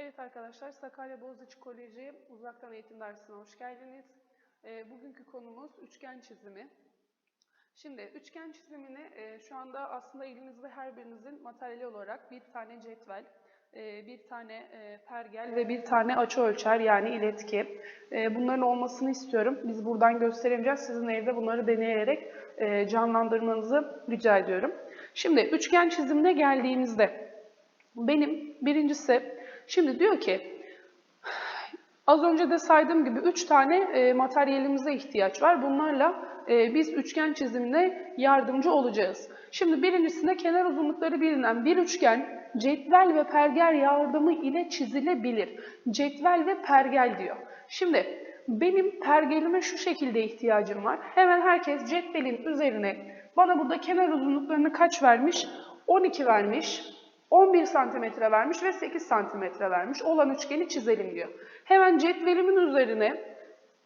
Evet arkadaşlar, Sakarya Boğaziçi Koleji uzaktan eğitim dersine hoş geldiniz. Ee, bugünkü konumuz üçgen çizimi. Şimdi üçgen çizimini e, şu anda aslında elinizde her birinizin materyali olarak bir tane cetvel, e, bir tane e, pergel ve bir tane açıölçer yani iletki. E, bunların olmasını istiyorum. Biz buradan gösteremeyeceğiz. Sizin evde bunları deneyerek e, canlandırmanızı rica ediyorum. Şimdi üçgen çizimine geldiğimizde benim birincisi Şimdi diyor ki, az önce de saydığım gibi 3 tane e, materyalimize ihtiyaç var. Bunlarla e, biz üçgen çizimine yardımcı olacağız. Şimdi birincisinde kenar uzunlukları bilinen bir üçgen cetvel ve pergel yardımı ile çizilebilir. Cetvel ve pergel diyor. Şimdi benim pergelime şu şekilde ihtiyacım var. Hemen herkes cetvelin üzerine bana burada kenar uzunluklarını kaç vermiş? 12 vermiş. 11 santimetre vermiş ve 8 santimetre vermiş. Olan üçgeni çizelim diyor. Hemen cetvelimin üzerine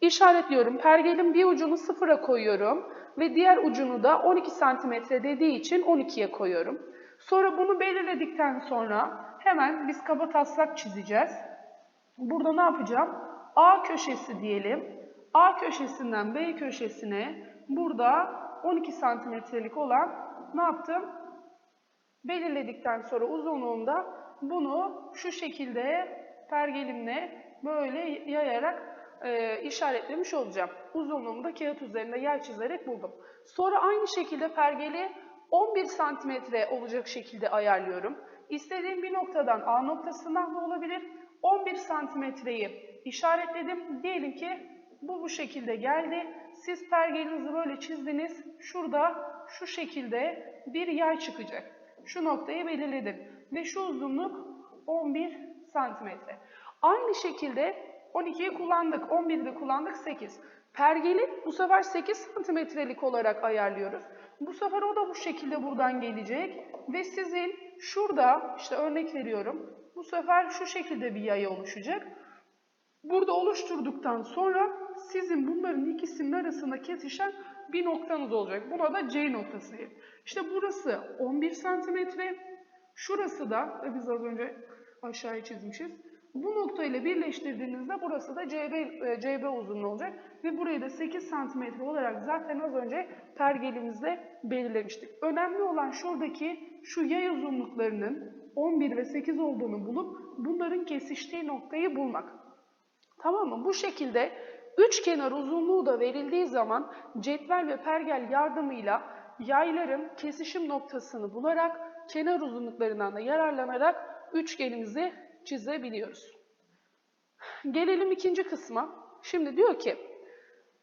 işaretliyorum. Pergelin bir ucunu sıfıra koyuyorum ve diğer ucunu da 12 santimetre dediği için 12'ye koyuyorum. Sonra bunu belirledikten sonra hemen biz kaba taslak çizeceğiz. Burada ne yapacağım? A köşesi diyelim. A köşesinden B köşesine burada 12 santimetrelik olan ne yaptım? Belirledikten sonra uzunluğunda bunu şu şekilde pergelimle böyle yayarak e, işaretlemiş olacağım. Uzunluğumu da kağıt üzerinde yer çizerek buldum. Sonra aynı şekilde pergeli 11 santimetre olacak şekilde ayarlıyorum. İstediğim bir noktadan A noktasından da olabilir. 11 santimetreyi işaretledim. Diyelim ki bu bu şekilde geldi. Siz pergelinizi böyle çizdiniz. Şurada şu şekilde bir yay çıkacak. Şu noktayı belirledim. Ve şu uzunluk 11 santimetre. Aynı şekilde 12'yi kullandık, 11'i de kullandık 8. Pergeli bu sefer 8 santimetrelik olarak ayarlıyoruz. Bu sefer o da bu şekilde buradan gelecek. Ve sizin şurada, işte örnek veriyorum, bu sefer şu şekilde bir yaya oluşacak. Burada oluşturduktan sonra sizin bunların ikisinin arasında kesişen bir noktanız olacak. Buna da C noktası. İşte burası 11 santimetre. Şurası da e, biz az önce aşağıya çizmişiz. Bu nokta ile birleştirdiğinizde burası da CB, e, CB uzunluğu olacak. Ve burayı da 8 santimetre olarak zaten az önce pergelimizde belirlemiştik. Önemli olan şuradaki şu yay uzunluklarının 11 ve 8 olduğunu bulup bunların kesiştiği noktayı bulmak. Tamam mı? Bu şekilde üç kenar uzunluğu da verildiği zaman cetvel ve pergel yardımıyla yayların kesişim noktasını bularak kenar uzunluklarından da yararlanarak üçgenimizi çizebiliyoruz. Gelelim ikinci kısma. Şimdi diyor ki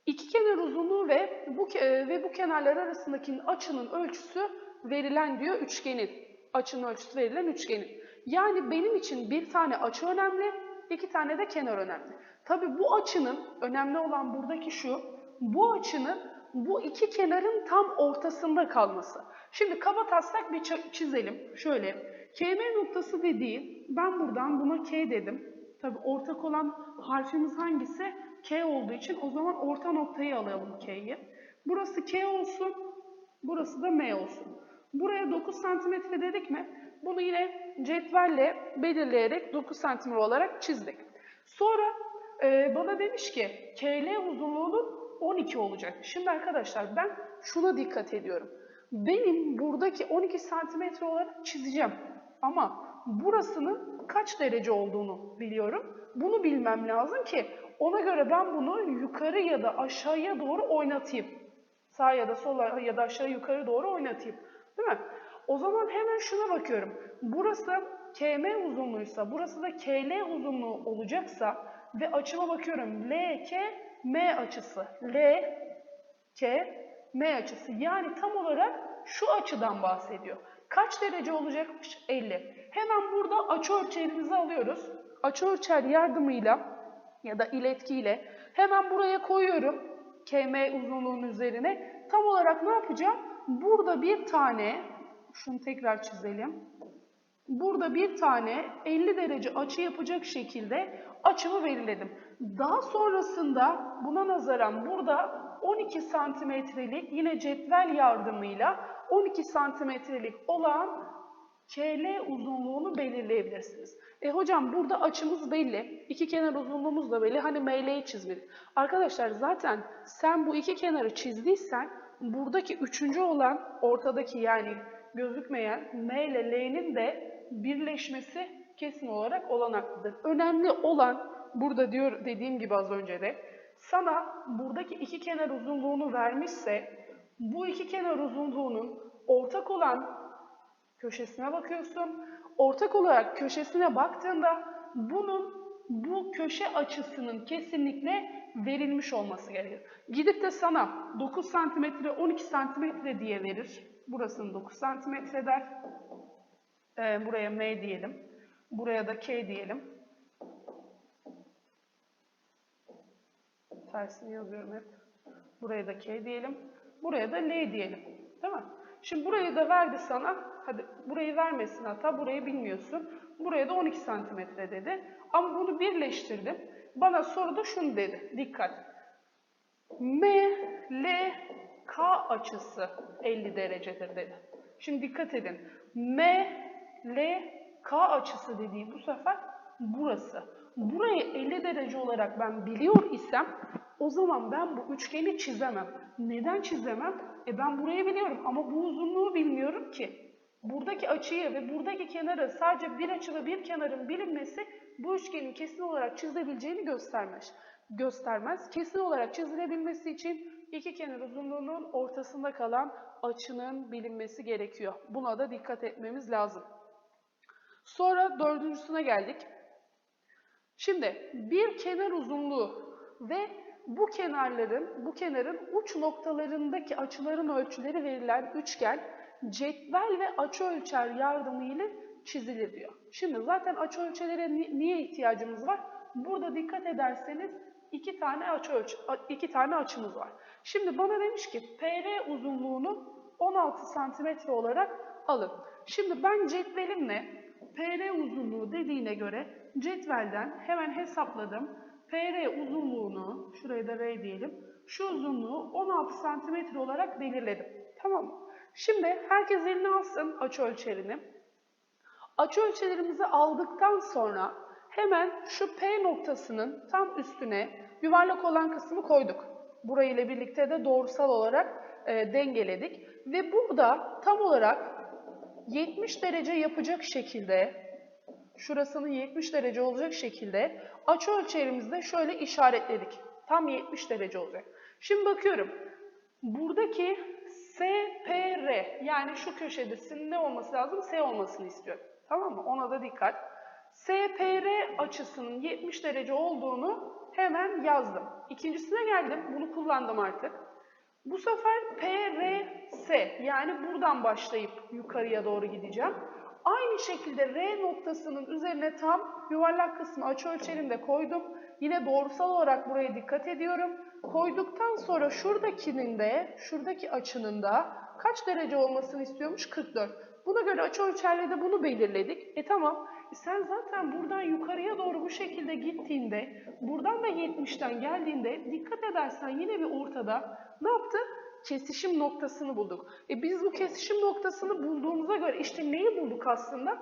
iki kenar uzunluğu ve bu ve bu kenarlar arasındaki açının ölçüsü verilen diyor üçgenin. Açının ölçüsü verilen üçgenin. Yani benim için bir tane açı önemli, iki tane de kenar önemli. Tabi bu açının, önemli olan buradaki şu, bu açının bu iki kenarın tam ortasında kalması. Şimdi kaba taslak bir çizelim. Şöyle, KM noktası dediği, ben buradan buna K dedim. Tabi ortak olan harfimiz hangisi? K olduğu için o zaman orta noktayı alalım K'yi. Burası K olsun, burası da M olsun. Buraya 9 santimetre dedik mi? Bunu yine cetvelle belirleyerek 9 santimetre olarak çizdik. Sonra e, bana demiş ki KL uzunluğunun 12 olacak. Şimdi arkadaşlar ben şuna dikkat ediyorum. Benim buradaki 12 santimetre olarak çizeceğim. Ama burasının kaç derece olduğunu biliyorum. Bunu bilmem lazım ki ona göre ben bunu yukarı ya da aşağıya doğru oynatayım. Sağ ya da sola ya da aşağı yukarı doğru oynatayım. Değil mi? O zaman hemen şuna bakıyorum. Burası KM uzunluğuysa, burası da KL uzunluğu olacaksa ve açıma bakıyorum. LK M açısı. L K M açısı. Yani tam olarak şu açıdan bahsediyor. Kaç derece olacakmış? 50. Hemen burada açı ölçerimizi alıyoruz. Açı ölçer yardımıyla ya da iletkiyle hemen buraya koyuyorum. KM uzunluğunun üzerine. Tam olarak ne yapacağım? Burada bir tane, şunu tekrar çizelim. Burada bir tane 50 derece açı yapacak şekilde açımı belirledim. Daha sonrasında buna nazaran burada 12 santimetrelik yine cetvel yardımıyla 12 santimetrelik olan KL uzunluğunu belirleyebilirsiniz. E hocam burada açımız belli. iki kenar uzunluğumuz da belli. Hani ML'yi çizmedik. Arkadaşlar zaten sen bu iki kenarı çizdiysen buradaki üçüncü olan ortadaki yani gözükmeyen M ile L'nin de birleşmesi kesin olarak olanaklıdır. Önemli olan burada diyor dediğim gibi az önce de sana buradaki iki kenar uzunluğunu vermişse bu iki kenar uzunluğunun ortak olan köşesine bakıyorsun. Ortak olarak köşesine baktığında bunun bu köşe açısının kesinlikle verilmiş olması gerekir. Gidip de sana 9 santimetre 12 santimetre diye verir. Burasını 9 santimetre der. Ee, buraya M diyelim. Buraya da K diyelim. Tersini yazıyorum hep. Buraya da K diyelim. Buraya da L diyelim. Değil mi? Şimdi burayı da verdi sana. Hadi burayı vermesin hatta burayı bilmiyorsun. Buraya da 12 santimetre dedi. Ama bunu birleştirdim. Bana soruda şunu dedi. Dikkat. M, L, K açısı 50 derecedir dedi. Şimdi dikkat edin. M, L, K açısı dediği bu sefer burası. Burayı 50 derece olarak ben biliyor isem o zaman ben bu üçgeni çizemem. Neden çizemem? E ben burayı biliyorum ama bu uzunluğu bilmiyorum ki. Buradaki açıyı ve buradaki kenarı sadece bir açı ve bir kenarın bilinmesi bu üçgenin kesin olarak çizilebileceğini göstermez. Göstermez. Kesin olarak çizilebilmesi için iki kenar uzunluğunun ortasında kalan açının bilinmesi gerekiyor. Buna da dikkat etmemiz lazım. Sonra dördüncüsüne geldik. Şimdi bir kenar uzunluğu ve bu kenarların, bu kenarın uç noktalarındaki açıların ölçüleri verilen üçgen cetvel ve açı ölçer yardımıyla çizilir diyor. Şimdi zaten açı ölçelere ni- niye ihtiyacımız var? Burada dikkat ederseniz iki tane açı ölç iki tane açımız var. Şimdi bana demiş ki PR uzunluğunu 16 santimetre olarak alın. Şimdi ben cetvelimle PR uzunluğu dediğine göre cetvelden hemen hesapladım. PR uzunluğunu, şuraya da R diyelim, şu uzunluğu 16 santimetre olarak belirledim. Tamam? Şimdi herkes eline alsın açı ölçerini. Açı ölçelerimizi aldıktan sonra hemen şu P noktasının tam üstüne yuvarlak olan kısmı koyduk. Burayı ile birlikte de doğrusal olarak e, dengeledik. Ve burada tam olarak 70 derece yapacak şekilde, şurasının 70 derece olacak şekilde açı ölçerimizde şöyle işaretledik. Tam 70 derece olacak. Şimdi bakıyorum. Buradaki SPR yani şu köşedesinin ne olması lazım? S olmasını istiyorum. Tamam mı? Ona da dikkat. SPR açısının 70 derece olduğunu hemen yazdım. İkincisine geldim. Bunu kullandım artık. Bu sefer PRS yani buradan başlayıp yukarıya doğru gideceğim. Aynı şekilde R noktasının üzerine tam yuvarlak kısmı açıölçerim de koydum. Yine doğrusal olarak buraya dikkat ediyorum. Koyduktan sonra şuradakinin de, şuradaki açının da kaç derece olmasını istiyormuş? 44. Buna göre açıölçerle de bunu belirledik. E tamam. E sen zaten buradan yukarıya doğru bu şekilde gittiğinde, buradan da 70'ten geldiğinde dikkat edersen yine bir ortada ne yaptık? Kesişim noktasını bulduk. E biz bu kesişim noktasını bulduğumuza göre işte neyi bulduk aslında?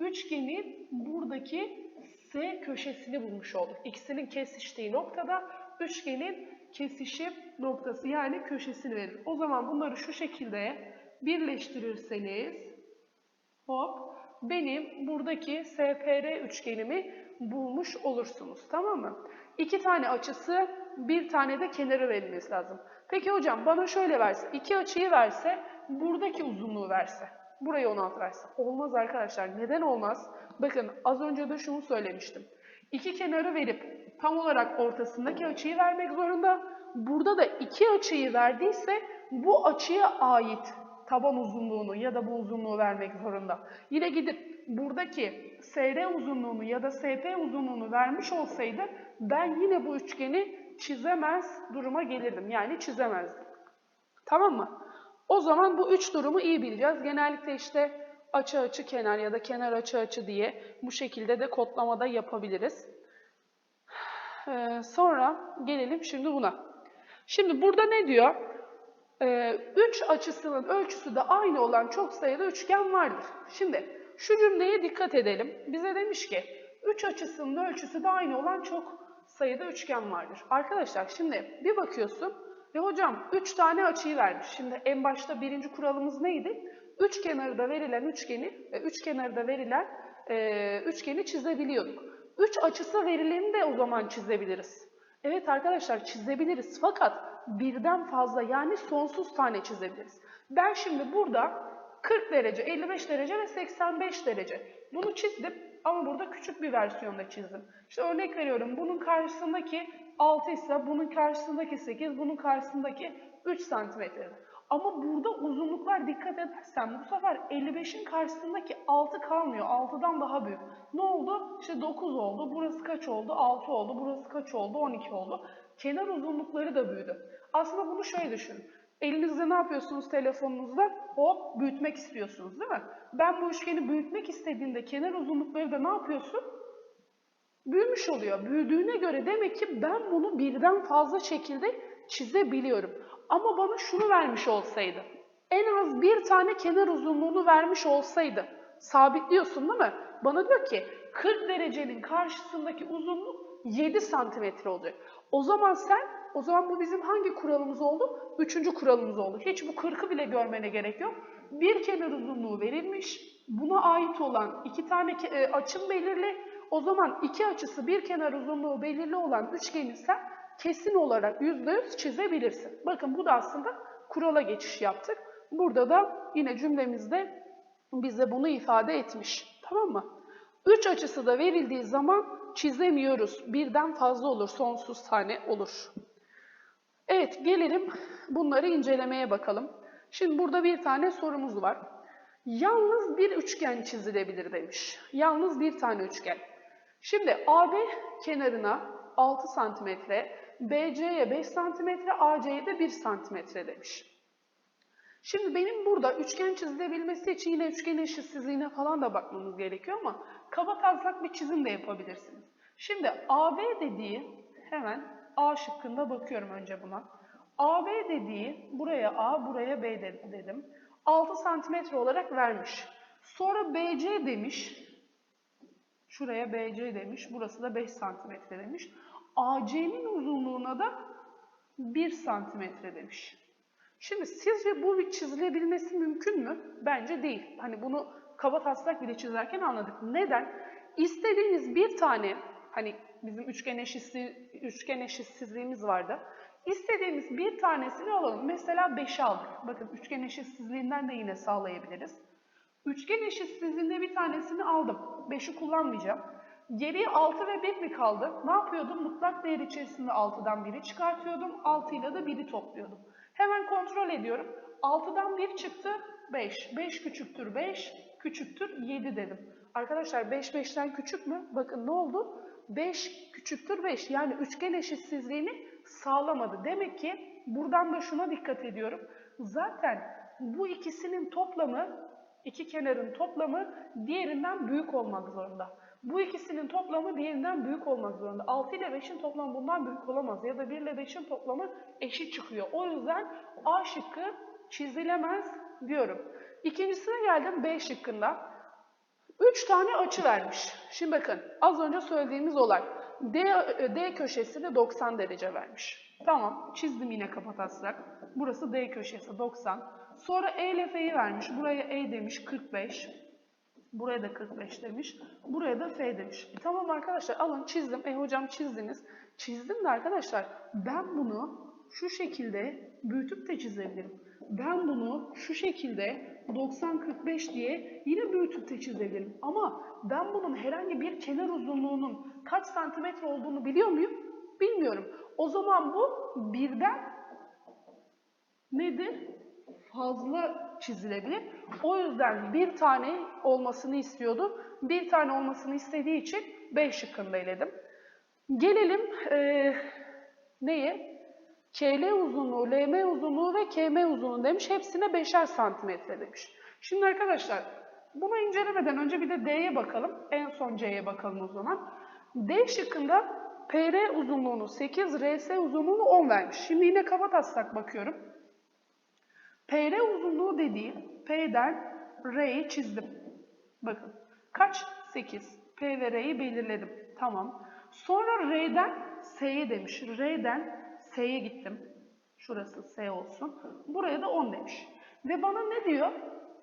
Üçgenin buradaki S köşesini bulmuş olduk. İkisinin kesiştiği noktada üçgenin kesişim noktası yani köşesini verir. O zaman bunları şu şekilde birleştirirseniz hop benim buradaki SPR üçgenimi bulmuş olursunuz. Tamam mı? İki tane açısı, bir tane de kenarı verilmesi lazım. Peki hocam bana şöyle verse, iki açıyı verse, buradaki uzunluğu verse, burayı 16 verse. Olmaz arkadaşlar. Neden olmaz? Bakın az önce de şunu söylemiştim. İki kenarı verip tam olarak ortasındaki açıyı vermek zorunda. Burada da iki açıyı verdiyse bu açıya ait taban uzunluğunu ya da bu uzunluğu vermek zorunda. Yine gidip buradaki SR uzunluğunu ya da SP uzunluğunu vermiş olsaydı ben yine bu üçgeni çizemez duruma gelirdim. Yani çizemezdim. Tamam mı? O zaman bu üç durumu iyi bileceğiz. Genellikle işte açı açı kenar ya da kenar açı açı diye bu şekilde de kodlamada yapabiliriz. Ee, sonra gelelim şimdi buna. Şimdi burada ne diyor? Ee, üç açısının ölçüsü de aynı olan çok sayıda üçgen vardır. Şimdi Şu cümleye dikkat edelim. Bize demiş ki üç açısının ölçüsü de aynı olan çok sayıda üçgen vardır. Arkadaşlar şimdi bir bakıyorsun ve hocam üç tane açıyı vermiş. Şimdi en başta birinci kuralımız neydi? Üç kenarda verilen üçgeni ve üç kenarda verilen e, üçgeni çizebiliyorduk. Üç açısı verileni de o zaman çizebiliriz. Evet arkadaşlar çizebiliriz fakat birden fazla yani sonsuz tane çizebiliriz. Ben şimdi burada 40 derece, 55 derece ve 85 derece. Bunu çizdim ama burada küçük bir versiyonda çizdim. İşte örnek veriyorum bunun karşısındaki 6 ise bunun karşısındaki 8, bunun karşısındaki 3 santimetre. Ama burada uzunluklar dikkat edersen bu sefer 55'in karşısındaki 6 kalmıyor. 6'dan daha büyük. Ne oldu? İşte 9 oldu. Burası kaç oldu? 6 oldu. Burası kaç oldu? 12 oldu. Kenar uzunlukları da büyüdü. Aslında bunu şöyle düşünün. Elinizde ne yapıyorsunuz telefonunuzda? Hop büyütmek istiyorsunuz değil mi? Ben bu üçgeni büyütmek istediğimde kenar uzunlukları da ne yapıyorsun? Büyümüş oluyor. Büyüdüğüne göre demek ki ben bunu birden fazla şekilde çizebiliyorum. Ama bana şunu vermiş olsaydı, en az bir tane kenar uzunluğunu vermiş olsaydı, sabitliyorsun değil mi? Bana diyor ki 40 derecenin karşısındaki uzunluk 7 santimetre olacak. O zaman sen, o zaman bu bizim hangi kuralımız oldu? Üçüncü kuralımız oldu. Hiç bu 40'ı bile görmene gerek yok. Bir kenar uzunluğu verilmiş, buna ait olan iki tane e, açım belirli. O zaman iki açısı bir kenar uzunluğu belirli olan üçgeni sen kesin olarak %100 çizebilirsin. Bakın bu da aslında kurala geçiş yaptık. Burada da yine cümlemizde bize bunu ifade etmiş. Tamam mı? Üç açısı da verildiği zaman çizemiyoruz. Birden fazla olur, sonsuz tane olur. Evet, gelelim bunları incelemeye bakalım. Şimdi burada bir tane sorumuz var. Yalnız bir üçgen çizilebilir demiş. Yalnız bir tane üçgen. Şimdi AB kenarına 6 santimetre, BC'ye 5 santimetre, AC'ye de 1 santimetre demiş. Şimdi benim burada üçgen çizilebilmesi için yine üçgen eşitsizliğine falan da bakmamız gerekiyor ama kaba taslak bir çizim de yapabilirsiniz. Şimdi AB dediği hemen A şıkkında bakıyorum önce buna. AB dediği buraya A, buraya B de- dedim. 6 santimetre olarak vermiş. Sonra BC demiş. Şuraya BC demiş. Burası da 5 santimetre demiş. AC'nin uzunluğuna da 1 santimetre demiş. Şimdi sizce bu bir çizilebilmesi mümkün mü? Bence değil. Hani bunu kaba taslak bile çizerken anladık. Neden? İstediğiniz bir tane, hani bizim üçgen, eşitsi, üçgen eşitsizliğimiz vardı. İstediğimiz bir tanesini alalım. Mesela 5'i aldık. Bakın üçgen eşitsizliğinden de yine sağlayabiliriz. Üçgen eşitsizliğinde bir tanesini aldım. 5'i kullanmayacağım. Geriye 6 ve 1 mi kaldı? Ne yapıyordum? Mutlak değer içerisinde 6'dan 1'i çıkartıyordum. 6 ile de 1'i topluyordum. Hemen kontrol ediyorum. 6'dan 1 çıktı 5. 5 küçüktür 5, küçüktür 7 dedim. Arkadaşlar 5 5'ten küçük mü? Bakın ne oldu? 5 küçüktür 5. Yani üçgen eşitsizliğini sağlamadı. Demek ki buradan da şuna dikkat ediyorum. Zaten bu ikisinin toplamı, iki kenarın toplamı diğerinden büyük olmak zorunda. Bu ikisinin toplamı diğerinden büyük olmak zorunda. 6 ile 5'in toplamı bundan büyük olamaz. Ya da 1 ile 5'in toplamı eşit çıkıyor. O yüzden A şıkkı çizilemez diyorum. İkincisine geldim B şıkkında. 3 tane açı vermiş. Şimdi bakın az önce söylediğimiz olay. D, D köşesini 90 derece vermiş. Tamam çizdim yine kapataslak. Burası D köşesi 90. Sonra E ile F'yi vermiş. Buraya E demiş 45. Buraya da 45 demiş. Buraya da F demiş. E tamam arkadaşlar alın çizdim. E hocam çizdiniz. Çizdim de arkadaşlar ben bunu şu şekilde büyütüp de çizebilirim. Ben bunu şu şekilde 90-45 diye yine büyütüp de çizebilirim. Ama ben bunun herhangi bir kenar uzunluğunun kaç santimetre olduğunu biliyor muyum? Bilmiyorum. O zaman bu birden nedir? Fazla çizilebilir. O yüzden bir tane olmasını istiyordu. Bir tane olmasını istediği için B şıkkında eledim. Gelelim eee neye? KL uzunluğu, LM uzunluğu ve KM uzunluğu demiş. Hepsine beşer santimetre demiş. Şimdi arkadaşlar bunu incelemeden önce bir de D'ye bakalım. En son C'ye bakalım o zaman. D şıkkında PR uzunluğunu 8, RS uzunluğunu 10 vermiş. Şimdi yine kaba taslak bakıyorum. PR uzunluğu dediği P'den R'yi çizdim. Bakın kaç? 8. P ve R'yi belirledim. Tamam. Sonra R'den S'ye demiş. R'den S'ye gittim. Şurası S olsun. Buraya da 10 demiş. Ve bana ne diyor?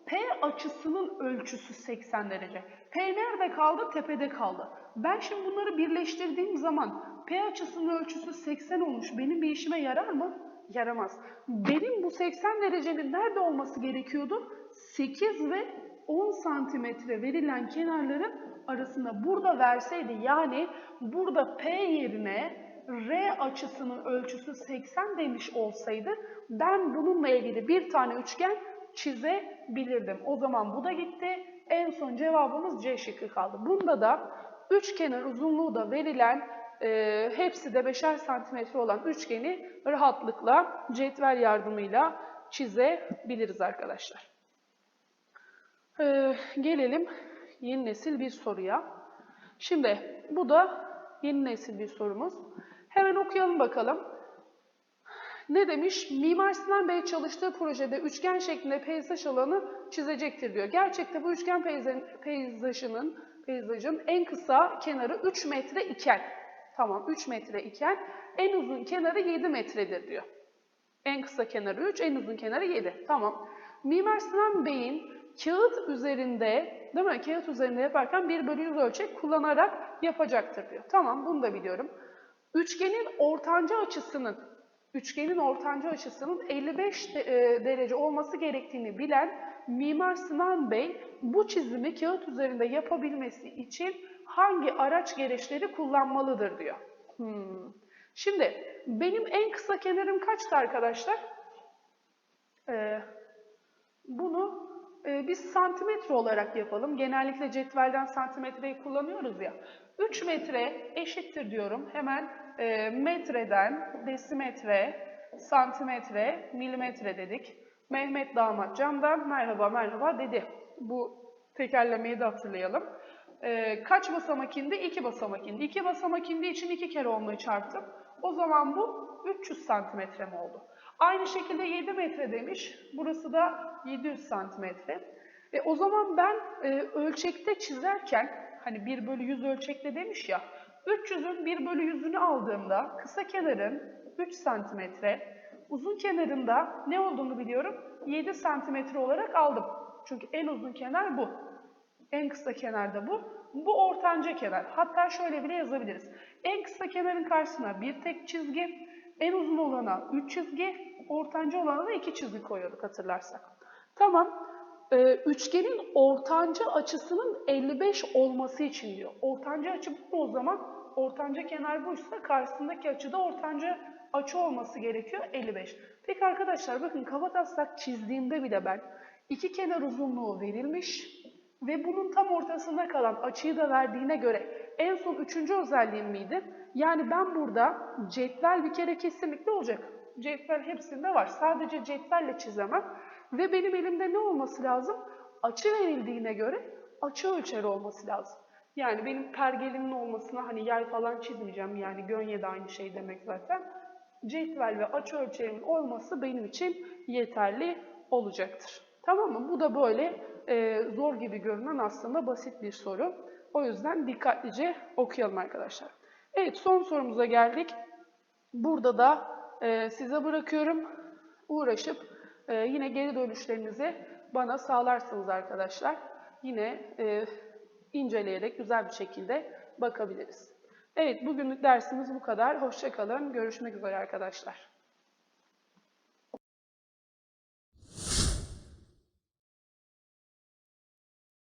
P açısının ölçüsü 80 derece. P nerede kaldı? Tepede kaldı. Ben şimdi bunları birleştirdiğim zaman P açısının ölçüsü 80 olmuş. Benim bir işime yarar mı? Yaramaz. Benim bu 80 derecenin nerede olması gerekiyordu? 8 ve 10 santimetre verilen kenarların arasında burada verseydi yani burada P yerine R açısının ölçüsü 80 demiş olsaydı ben bununla ilgili bir tane üçgen çizebilirdim. O zaman bu da gitti. En son cevabımız C şıkkı kaldı. Bunda da üçkenar uzunluğu da verilen e, hepsi de 5'er santimetre olan üçgeni rahatlıkla cetvel yardımıyla çizebiliriz arkadaşlar. Ee, gelelim yeni nesil bir soruya. Şimdi bu da yeni nesil bir sorumuz. Hemen okuyalım bakalım. Ne demiş? Mimar Sinan Bey çalıştığı projede üçgen şeklinde peyzaj alanı çizecektir diyor. Gerçekte bu üçgen peyza- peyzajının peyzajın en kısa kenarı 3 metre iken, tamam 3 metre iken en uzun kenarı 7 metredir diyor. En kısa kenarı 3, en uzun kenarı 7. Tamam. Mimar Sinan Bey'in kağıt üzerinde, değil mi? Kağıt üzerinde yaparken 1 bölü 100 ölçek kullanarak yapacaktır diyor. Tamam, bunu da biliyorum. Üçgenin ortanca açısının, üçgenin ortanca açısının 55 de- e, derece olması gerektiğini bilen Mimar Sinan Bey bu çizimi kağıt üzerinde yapabilmesi için hangi araç gereçleri kullanmalıdır diyor. Hmm. Şimdi benim en kısa kenarım kaçtı arkadaşlar? Ee, bunu e, biz santimetre olarak yapalım. Genellikle cetvelden santimetreyi kullanıyoruz ya. 3 metre eşittir diyorum. Hemen e, metreden desimetre, santimetre, milimetre dedik. Mehmet damat camdan merhaba merhaba dedi. Bu tekerlemeyi de hatırlayalım. Ee, kaç basamak indi? 2 basamak indi. 2 basamak indiği için 2 kere onunla çarptım. O zaman bu 300 santimetre mi oldu? Aynı şekilde 7 metre demiş. Burası da 700 santimetre. E, o zaman ben e, ölçekte çizerken, hani 1 bölü 100 ölçekte demiş ya, 300'ün 1 bölü 100'ünü aldığımda kısa kenarın 3 santimetre, uzun kenarında ne olduğunu biliyorum? 7 santimetre olarak aldım. Çünkü en uzun kenar bu. En kısa kenar da bu. Bu ortanca kenar. Hatta şöyle bile yazabiliriz. En kısa kenarın karşısına bir tek çizgi, en uzun olana 3 çizgi, ortanca olana da 2 çizgi koyuyorduk hatırlarsak. Tamam. Ee, üçgenin ortanca açısının 55 olması için diyor. Ortanca açı bu o zaman? Ortanca kenar buysa karşısındaki açıda ortanca açı olması gerekiyor 55. Peki arkadaşlar bakın kabataslak çizdiğimde bile ben iki kenar uzunluğu verilmiş ve bunun tam ortasında kalan açıyı da verdiğine göre en son üçüncü özelliğim miydi? Yani ben burada cetvel bir kere kesinlikle olacak. Cetvel hepsinde var. Sadece cetvelle çizemem. Ve benim elimde ne olması lazım? Açı verildiğine göre açı ölçeri olması lazım. Yani benim pergelimin olmasına hani yay falan çizmeyeceğim. Yani gönye de aynı şey demek zaten. Cetvel ve açı ölçerimin olması benim için yeterli olacaktır. Tamam mı? Bu da böyle e, zor gibi görünen aslında basit bir soru. O yüzden dikkatlice okuyalım arkadaşlar. Evet son sorumuza geldik. Burada da e, size bırakıyorum. Uğraşıp e, yine geri dönüşlerinizi bana sağlarsınız arkadaşlar. Yine e, inceleyerek güzel bir şekilde bakabiliriz. Evet bugünlük dersimiz bu kadar. Hoşçakalın. Görüşmek üzere arkadaşlar.